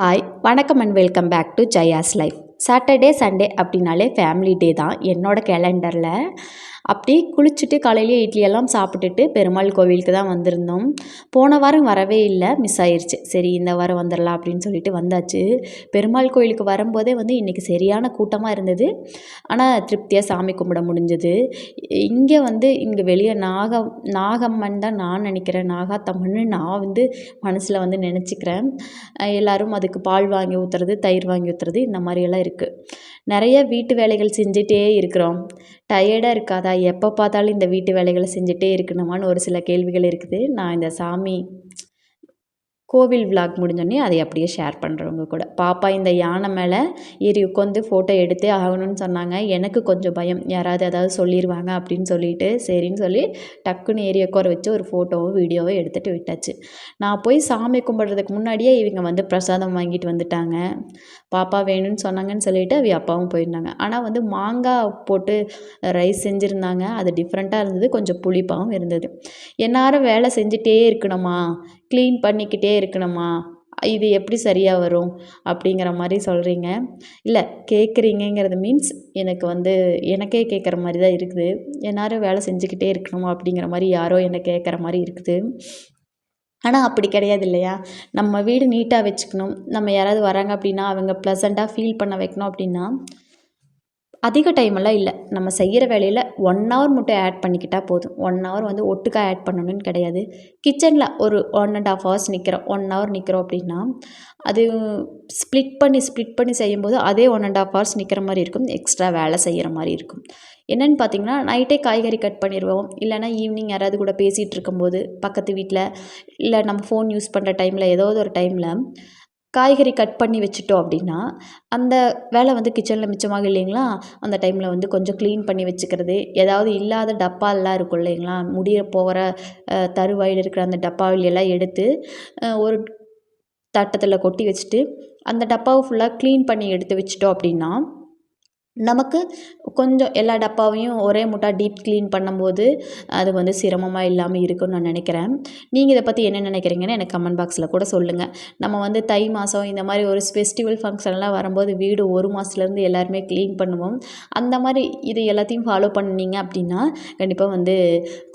Hi வணக்கம் and welcome back to Jaya's life Saturday Sunday அப்படின்னாலே family day தான். என்னோடய கேலண்டரில் அப்படியே குளிச்சுட்டு காலையிலேயே இட்லி எல்லாம் சாப்பிட்டுட்டு பெருமாள் கோவிலுக்கு தான் வந்திருந்தோம். போன வாரம் வரவே இல்லை மிஸ் ஆயிடுச்சு சரி இந்த வாரம் வந்துடலாம் அப்படின்னு சொல்லிட்டு வந்தாச்சு. பெருமாள் கோவிலுக்கு வரும்போதே வந்து இன்றைக்கி சரியான கூட்டமாக இருந்தது. ஆனால் திருப்தியாக சாமி கும்பிட முடிஞ்சது. இங்கே வந்து இங்கே வெளியே நாக நாகம்மன் தான் நான் நினைக்கிறேன். நாகாத்தம்மன்னு நான் வந்து மனசில் வந்து நினச்சிக்கிறேன். எல்லோரும் அதுக்கு பால் வாங்கி ஊற்றுறது தயிர் வாங்கி ஊற்றுறது இந்த மாதிரியெல்லாம் இருக்குது நிறைய வீட்டு வேலைகள் செஞ்சுட்டே இருக்கிறோம். டயர்டாக இருக்காதா? எப்போ பார்த்தாலும் இந்த வீட்டு வேலைகளை செஞ்சுட்டே இருக்கணுமான்னு ஒரு சில கேள்விகள் இருக்குது. நான் இந்த சாமி கோவில் விலாக் முடிஞ்சோடனே அதை அப்படியே ஷேர் பண்ணுறவங்க கூட. பாப்பா இந்த யானை மேலே ஏறி உட்காந்து ஃபோட்டோ எடுத்தே ஆகணும்னு சொன்னாங்க. எனக்கு கொஞ்சம் பயம். யாராவது ஏதாவது சொல்லிடுவாங்க அப்படின்னு சொல்லிட்டு சரின்னு சொல்லி டக்குன்னு ஏறி உட்கார வச்சு ஒரு ஃபோட்டோவும் வீடியோவோ எடுத்துகிட்டு விட்டாச்சு. நான் போய் சாமி கும்பிட்றதுக்கு முன்னாடியே இவங்க வந்து பிரசாதம் வாங்கிட்டு வந்துட்டாங்க. பாப்பா வேணும்னு சொன்னாங்கன்னு சொல்லிட்டு அவ அப்பாவும் போயிருந்தாங்க. ஆனால் வந்து மாங்காய் போட்டு ரைஸ் செஞ்சுருந்தாங்க. அது டிஃப்ரெண்ட்டாக இருந்தது. கொஞ்சம் புளிப்பாகவும் இருந்தது. எந்நேரம் வேலை செஞ்சுட்டே இருக்கணுமா? க்ளீன் பண்ணிக்கிட்டே இருக்கணுமா? இது எப்படி சரியாக வரும்? அப்படிங்கிற மாதிரி சொல்கிறீங்க இல்லை கேட்குறீங்கங்கிறது மீன்ஸ் எனக்கு வந்து எனக்கே கேட்குற மாதிரி தான் இருக்குது. எந்நேரம் வேலை செஞ்சுக்கிட்டே இருக்கணுமா? அப்படிங்கிற மாதிரி யாரோ என்னை கேட்குற மாதிரி இருக்குது. ஆனால் அப்படி கிடையாது இல்லையா? நம்ம வீடு நீட்டாக வச்சுக்கணும். நம்ம யாராவது வராங்க அப்படின்னா அவங்க ப்ளசண்ட்டாக ஃபீல் பண்ண வைக்கணும் அப்படின்னா அதிக டைமெல்லாம் இல்லை. நம்ம செய்கிற வேலையில் ஒன் ஹவர் மட்டும் ஆட் பண்ணிக்கிட்டால் போதும். ஒன் ஹவர் வந்து ஒட்டுக்கா ஆட் பண்ணணும்னு கிடையாது. கிச்சனில் ஒரு ஒன் அண்ட் ஆஃப் ஹவர்ஸ் நிற்கிறோம் ஒன் ஹவர் நிற்கிறோம் அப்படின்னா அது ஸ்ப்ளிட் பண்ணி ஸ்ப்ளிட் பண்ணி செய்யும்போது அதே ஒன் அண்ட் ஆஃப் ஹவர்ஸ் நிற்கிற மாதிரி இருக்கும். எக்ஸ்ட்ரா வேலை செய்கிற மாதிரி இருக்கும். என்னென்னு பார்த்தீங்கன்னா நைட்டே காய்கறி கட் பண்ணிடுவோம் இல்லைனா ஈவினிங் யாராவது கூட பேசிகிட்டு இருக்கும்போது பக்கத்து வீட்டில் இல்லை நம்ம ஃபோன் யூஸ் பண்ணுற டைமில் ஏதாவது ஒரு டைமில் காய்கறி கட் பண்ணி வச்சுட்டோம் அப்படின்னா அந்த வேலை வந்து கிச்சனில் மிச்சமாக இல்லைங்களா? அந்த டைமில் வந்து கொஞ்சம் க்ளீன் பண்ணி வச்சுக்கிறது. ஏதாவது இல்லாத டப்பாலாம் இருக்கும் இல்லைங்களா? முடிய போகிற தருவாயில் இருக்கிற அந்த டப்பாவிலெல்லாம் எடுத்து ஒரு தட்டத்தில் கொட்டி வச்சுட்டு அந்த டப்பாவை ஃபுல்லாக க்ளீன் பண்ணி எடுத்து வச்சுட்டோம் அப்படின்னா நமக்கு கொஞ்சம் எல்லா டப்பாவையும் ஒரே முட்டாக டீப் க்ளீன் பண்ணும்போது அது வந்து சிரமமாக இல்லாமல் இருக்கும்னு நான் நினைக்கிறேன். நீங்கள் இதை பற்றி என்ன நினைக்கிறீங்கன்னு எனக்கு கமெண்ட் பாக்ஸில் கூட சொல்லுங்கள் நம்ம வந்து தை மாதம் இந்த மாதிரி ஒரு ஃபெஸ்டிவல் ஃபங்க்ஷன்லாம் வரும்போது வீடு ஒரு மாதத்துலேருந்து எல்லாருமே க்ளீன் பண்ணுவோம். அந்த மாதிரி இது எல்லாத்தையும் ஃபாலோ பண்ணிங்க அப்படின்னா கண்டிப்பாக வந்து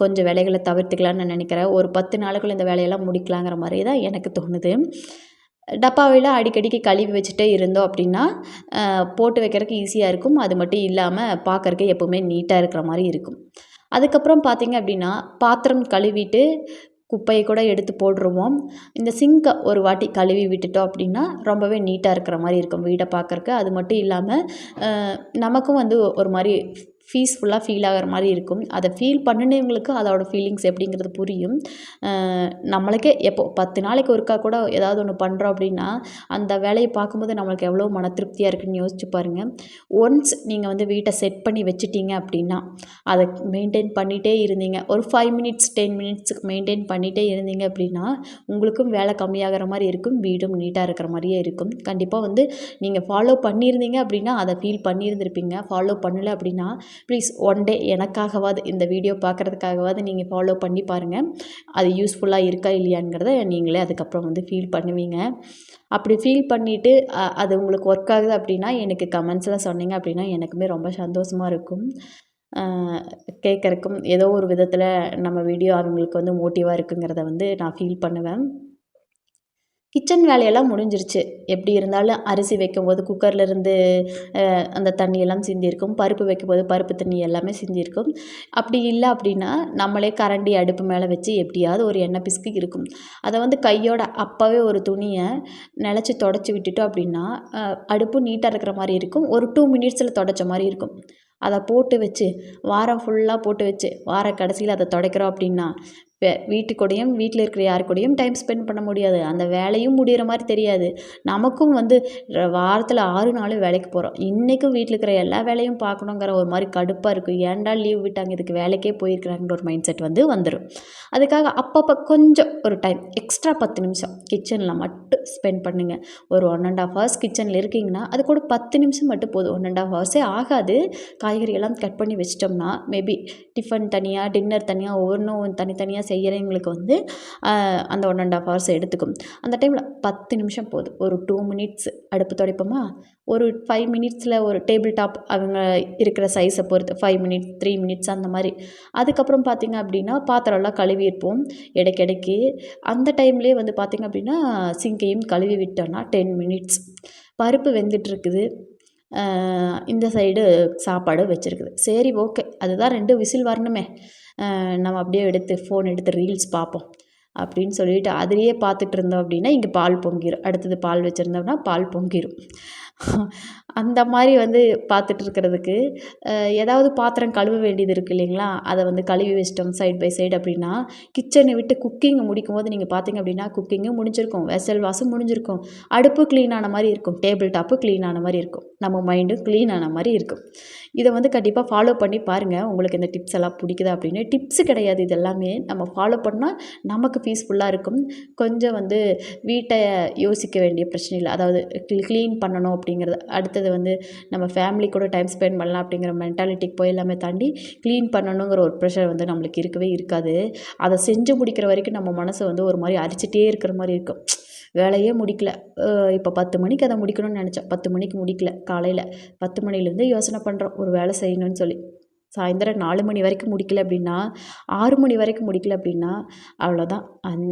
கொஞ்சம் வேலைகளை தவிர்த்துக்கலாம்னு நான் நினைக்கிறேன். ஒரு பத்து நாளுக்குள்ள இந்த வேலையெல்லாம் முடிக்கலாங்கிற மாதிரி தான் எனக்கு தோணுது. டப்பாவில் அடிக்கடிக்கு கழுவி வச்சுட்டே இருந்தோம் அப்படின்னா போட்டு வைக்கிறதுக்கு ஈஸியாக இருக்கும். அது மட்டும் இல்லாமல் பார்க்கறக்கு எப்போவுமே நீட்டாக இருக்கிற மாதிரி இருக்கும். அதுக்கப்புறம் பார்த்திங்க அப்படின்னா பாத்திரம் கழுவிட்டு குப்பையை கூட எடுத்து போட்டுருவோம். இந்த சிங்கை ஒரு வாட்டி கழுவி விட்டுட்டோம் அப்படின்னா ரொம்பவே நீட்டாக இருக்கிற மாதிரி இருக்கும் வீடை பார்க்கறக்கு அது மட்டும் இல்லாமல் நமக்கும் வந்து ஒரு மாதிரி பீஸ்ஃபுல்லாக ஃபீல் ஆகிற மாதிரி இருக்கும். அதை ஃபீல் பண்ணினவங்களுக்கு அதோடய ஃபீலிங்ஸ் எப்படிங்கிறது புரியும். நம்மளுக்கே எப்போ பத்து நாளைக்கு ஒருக்கா கூட ஏதாவது ஒன்று பண்ணுறோம் அப்படின்னா அந்த வேலையை பார்க்கும்போது நம்மளுக்கு எவ்வளோ மன திருப்தியாக இருக்குதுன்னு யோசிச்சு பாருங்கள் ஒன்ஸ் நீங்கள் வந்து வீட்டை செட் பண்ணி வச்சுட்டீங்க அப்படின்னா அதை மெயின்டைன் பண்ணிகிட்டே இருந்தீங்க. ஒரு ஃபைவ் மினிட்ஸ் டென் மினிட்ஸுக்கு மெயின்டைன் பண்ணிகிட்டே இருந்தீங்க அப்படின்னா உங்களுக்கும் வேலை கம்மியாகிற மாதிரி இருக்கும். வீடும் நீட்டாக இருக்கிற மாதிரியே இருக்கும். கண்டிப்பாக வந்து நீங்கள் ஃபாலோ பண்ணியிருந்தீங்க அப்படின்னா அதை ஃபீல் பண்ணியிருந்திருப்பீங்க. ஃபாலோ பண்ணலை அப்படின்னா ப்ளீஸ் ஒன் டே எனக்காகவாது இந்த வீடியோ பார்க்குறதுக்காகவாது நீங்கள் ஃபாலோ பண்ணி பாருங்கள் அது யூஸ்ஃபுல்லாக இருக்கா இல்லையாங்கிறத நீங்களே அதுக்கப்புறம் வந்து ஃபீல் பண்ணுவீங்க. அப்படி ஃபீல் பண்ணிவிட்டு அது உங்களுக்கு ஒர்க் ஆகுது அப்படின்னா எனக்கு கமெண்ட்ஸில் சொன்னீங்க அப்படின்னா எனக்குமே ரொம்ப சந்தோஷமாக இருக்கும். கேட்குறக்கும் ஏதோ ஒரு விதத்தில் நம்ம வீடியோ அவங்களுக்கு வந்து மோட்டிவாக இருக்குங்கிறத வந்து நான் ஃபீல் பண்ணுவேன். கிச்சன் வேலையெல்லாம் முடிஞ்சிருச்சு. எப்படி இருந்தாலும் அரிசி வைக்கும்போது குக்கர்லேருந்து அந்த தண்ணியெல்லாம் சிந்தியிருக்கும் பருப்பு வைக்கும்போது பருப்பு தண்ணி எல்லாமே சிந்தியிருக்கும் அப்படி இல்லை அப்படின்னா நம்மளே கரண்டி அடுப்பு மேலே வச்சு எப்படியாவது ஒரு எண்ணெய் பிசுக்கு இருக்கும். அதை வந்து கையோட அப்போவே ஒரு துணியை நினச்சி தொடச்சி விட்டுட்டோம் அப்படின்னா அடுப்பு நீட்டாக இருக்கிற மாதிரி இருக்கும். ஒரு டூ மினிட்ஸில் தொடச்ச மாதிரி இருக்கும். அதை போட்டு வச்சு வாரம் ஃபுல்லாக போட்டு வச்சு வார கடைசியில் அதை துடைக்கிறோம் அப்படின்னா வே வீட்டு வீட்டில் இருக்கிற யார் கூடயும் டைம் ஸ்பெண்ட் பண்ண முடியாது. அந்த வேலையும் முடிகிற மாதிரி தெரியாது. நமக்கும் வந்து வாரத்தில் ஆறு நாளும் வேலைக்கு போகிறோம் இன்றைக்கும் வீட்டில் இருக்கிற எல்லா வேலையும் பார்க்கணுங்கிற ஒரு மாதிரி கடுப்பாக இருக்கும் ஏன்டா லீவ் விட்டாங்க? இதுக்கு வேலைக்கே போயிருக்கிறாங்கிற ஒரு மைண்ட் செட் வந்து வந்துடும் அதுக்காக அப்பப்போ கொஞ்சம் ஒரு டைம் எக்ஸ்ட்ரா பத்து நிமிஷம் கிச்சனில் மட்டும் ஸ்பெண்ட் பண்ணுங்கள் ஒரு ஒன் அண்ட் ஆஃப் ஹவர்ஸ் கிச்சனில் இருக்கீங்கன்னா அது கூட பத்து நிமிஷம் மட்டும் போதும். ஒன் அண்ட் ஆஃப் ஹவர்ஸே ஆகாது. காய்கறியெல்லாம் கட் பண்ணி வச்சிட்டோம்னா மேபி டிஃபன் தனியாக டின்னர் தனியாக ஒவ்வொன்றும் தனித்தனியாக செய்கிறவங்களுக்கு வந்து அந்த ஒன் அண்ட் ஆஃப் ஹவர்ஸ் எடுத்துக்கும். அந்த டைமில் பத்து நிமிஷம் போதும். ஒரு டூ மினிட்ஸ் அடுப்பு துடைப்போமா? ஒரு ஃபைவ் மினிட்ஸில் ஒரு டேபிள் டாப் அவங்க இருக்கிற சைஸை பொறுத்து ஃபைவ் மினிட்ஸ் த்ரீ மினிட்ஸ் அந்த மாதிரி. அதுக்கப்புறம் பார்த்திங்க அப்படின்னா பாத்திரம்லாம் கழுவி இருப்போம். இடைக்கிடைக்கு அந்த டைம்லேயே வந்து பார்த்திங்க அப்படின்னா சிங்கையும் கழுவி விட்டோம்னா டென் மினிட்ஸ் பருப்பு வெந்துட்டுருக்குது இந்த சைடு சாப்பாடு வச்சுருக்குது. சரி ஓகே அதுதான் ரெண்டு விசில் வரணுமே. நம்ம அப்படியே எடுத்து ஃபோன் எடுத்து ரீல்ஸ் பார்ப்போம். அப்படின்னு சொல்லிட்டு அதுலேயே பார்த்துட்டு இருந்தோம் அப்படின்னா இங்கே பால் பொங்கிடும் அடுத்தது பால் வச்சுருந்தோம்னா பால் பொங்கிடும் அந்த மாதிரி வந்து பார்த்துட்டு இருக்கிறதுக்கு ஏதாவது பாத்திரம் கழுவ வேண்டியது இருக்குது இல்லைங்களா? அதை வந்து கழுவி வச்சிட்டோம் சைடு பை சைடு அப்படின்னா கிச்சனை விட்டு குக்கிங் முடிக்கும் போது நீங்கள் பார்த்தீங்க அப்படின்னா குக்கிங்கும் முடிஞ்சிருக்கும். வெசல் வாஷும் முடிஞ்சிருக்கும். அடுப்பு க்ளீன் ஆன மாதிரி இருக்கும். டேபிள் டாப்பு க்ளீன் ஆன மாதிரி இருக்கும். நம்ம மைண்டும் க்ளீன் ஆன மாதிரி இருக்கும். இதை வந்து கண்டிப்பாக ஃபாலோ பண்ணி பாருங்கள் உங்களுக்கு இந்த டிப்ஸ் எல்லாம் பிடிக்குதா அப்படின்னு. டிப்ஸு கிடையாது. இது எல்லாமே நம்ம ஃபாலோ பண்ணால் நமக்கு பீஸ்ஃபுல்லாக இருக்கும். கொஞ்சம் வந்து வீட்டை யோசிக்க வேண்டிய பிரச்சனை இல்லை அதாவது க்ளீன் பண்ணணும் அப்படிங்கிறது. அடுத்தது வந்து நம்ம ஃபேமிலி கூட டைம் ஸ்பெண்ட் பண்ணலாம் அப்படிங்கிற மென்டாலிட்டிக்கு போய் எல்லாமே தாண்டி க்ளீன் பண்ணணுங்கிற ஒரு ப்ரெஷர் வந்து நம்மளுக்கு இருக்கவே இருக்காது. அதை செஞ்சு முடிக்கிற வரைக்கும் நம்ம மனசை வந்து ஒரு மாதிரி அரிச்சிட்டே இருக்கிற மாதிரி இருக்கும். வேலையே முடிக்கல. இப்போ பத்து மணிக்கு அதை முடிக்கணும்னு நினச்சேன். பத்து மணிக்கு முடிக்கல. காலையில் பத்து மணிலேருந்து யோசனை பண்ணுறோம் ஒரு வேலை செய்யணும்னு சொல்லி. சாயந்தரம் நாலு மணி வரைக்கும் முடிக்கல அப்படின்னா ஆறு மணி வரைக்கும் முடிக்கல அப்படின்னா அவ்வளோதான் அந்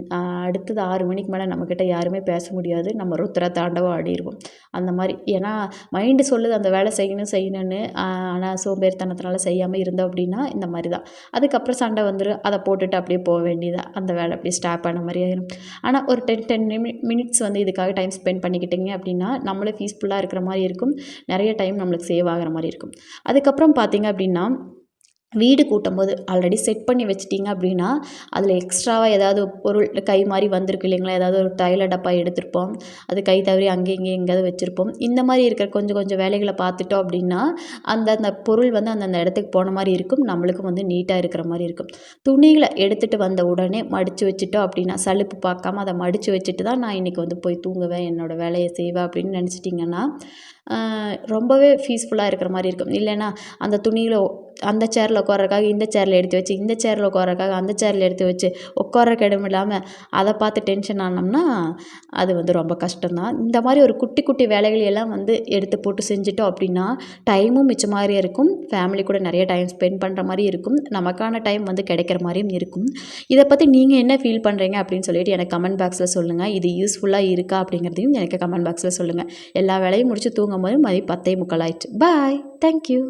அடுத்தது ஆறு மணிக்கு மேலே நம்மக்கிட்ட யாருமே பேச முடியாது. நம்ம ருத்ர தாண்டவம் ஆடிடுவோம் அந்த மாதிரி. ஏன்னா மைண்டு சொல்லுது அந்த வேலை செய்யணும் செய்யணும்னு. ஆனால் சோம்பேறித்தனத்தினால செய்யாமல் இருந்தோம் அப்படின்னா இந்த மாதிரி தான் அதுக்கப்புறம் சண்டை வந்துடும் அதை போட்டுட்டு அப்படியே போக வேண்டியதாக அந்த வேலை அப்படியே ஸ்டாப் ஆன மாதிரி ஆயிரும். ஆனால் ஒரு டென் டென் மினிட்ஸ் வந்து இதுக்காக டைம் ஸ்பெண்ட் பண்ணிக்கிட்டீங்க அப்படின்னா நம்மளே பீஸ்ஃபுல்லாக இருக்கிற மாதிரி இருக்கும். நிறைய டைம் நம்மளுக்கு சேவ் ஆகிற மாதிரி இருக்கும். அதுக்கப்புறம் பார்த்தீங்க அப்படின்னா வீடு கூட்டும்போது ஆல்ரெடி செட் பண்ணி வச்சிட்டிங்க அப்படின்னா அதில் எக்ஸ்ட்ராவாக ஏதாவது பொருள் கை மாதிரி வந்திருக்கு இல்லைங்களா? ஏதாவது ஒரு தைல டப்பா எடுத்திருப்போம். அது கை தவறி அங்கே இங்கே எங்கேயாவது வச்சுருப்போம். இந்த மாதிரி இருக்கிற கொஞ்சம் கொஞ்சம் வேலைகளை பார்த்துட்டோம் அப்படின்னா அந்த அந்த பொருள் வந்து அந்தந்த இடத்துக்கு போன மாதிரி இருக்கும். நம்மளுக்கும் வந்து நீட்டாக இருக்கிற மாதிரி இருக்கும். துணிகளை எடுத்துகிட்டு வந்த உடனே மடித்து வச்சுட்டோம் அப்படின்னா சலுப்பு பார்க்காம அதை மடித்து வச்சுட்டு தான் நான் இன்றைக்கி வந்து போய் தூங்குவேன் என்னோடய வேலையை செய்வேன் அப்படின்னு நினச்சிட்டிங்கன்னா ரொம்பவே பீஸ்ஃபுல்லாக இருக்கிற மாதிரி இருக்கும். இல்லைன்னா அந்த துணியில் அந்த சேரில் உட்கார்றக்காக இந்த சேரில் எடுத்து வச்சு இந்த சேரில் உட்கார்றக்காக அந்த சேரில் எடுத்து வச்சு உட்கார்றக்கு இடம் இல்லாமல் அதை பார்த்து டென்ஷன் ஆனோம்னா அது வந்து ரொம்ப கஷ்டம்தான். இந்த மாதிரி ஒரு குட்டி குட்டி வேலைகள் எல்லாம் வந்து எடுத்து போட்டு செஞ்சுட்டோம் அப்படின்னா டைமும் மிச்சம் மாதிரி இருக்கும். ஃபேமிலி கூட நிறைய டைம் ஸ்பெண்ட் பண்ணுற மாதிரி இருக்கும். நமக்கான டைம் வந்து கிடைக்கிற மாதிரியும் இருக்கும். இதை பற்றி நீங்கள் என்ன ஃபீல் பண்ணுறீங்க அப்படின்னு சொல்லிட்டு எனக்கு கமெண்ட் பாக்ஸில் சொல்லுங்கள் இது யூஸ்ஃபுல்லாக இருக்கா அப்படிங்கிறதையும் எனக்கு கமெண்ட் பாக்ஸில் சொல்லுங்கள் எல்லா வேலையும் முடிச்சு தூங்கும் போது மதியம் பத்தே முக்கால் ஆயிடுச்சு. Bye thank you